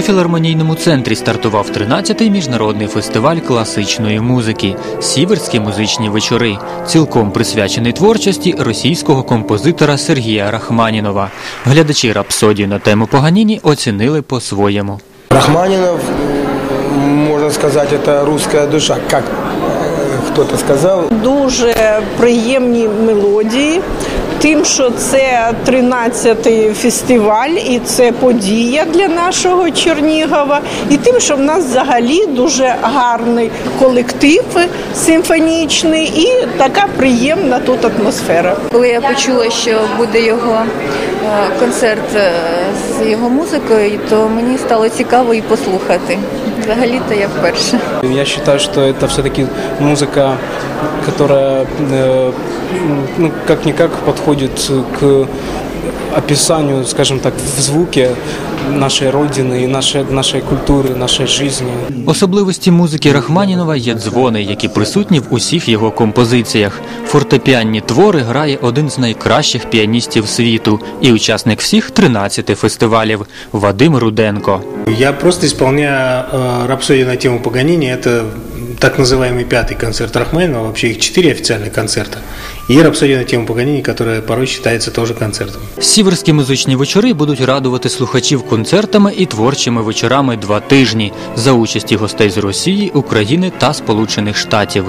У філармонійному центрі стартував 13-й міжнародний фестиваль класичної музики Сіверські музичні вечори, цілком присвячений творчості російського композитора Сергія Рахманінова. Глядачі рапсодію на тему Поганіні оцінили по-своєму. Рахманінов можна сказати, це русська душа, как кто-то сказал. дуже приємні мелодії. Тим, що це 13-й фестиваль і це подія для нашого Чернігова, і тим, що в нас взагалі дуже гарний колектив симфонічний і така приємна тут атмосфера. Коли я почула, що буде його е, концерт е, з його музикою, то мені стало цікаво і послухати. Взагалі-то я вперше. Я считаю, что это все-таки музыка, которая, э, ну, как-никак подходит к описанию, скажем так, в звуке нашей Родины и нашей, нашей культуры, нашей жизни. Особливості музики Рахманінова є дзвони, які присутні в усіх його композиціях. Фортепіанні твори грає один з найкращих піаністів світу і учасник всіх 13 фестивалів Вадим Руденко. Я просто исполняю э, рапсодию на тему Паганини. Это так называемый пятый концерт Рахманинова. Вообще их четыре официальных концерта. И рапсодия на тему Паганини, которая порой считается тоже концертом. Сіверські музичні вечори будуть радувати слухачів концертами і творчими вечорами два тижні за участі гостей з Росії, України та Сполучених Штатів.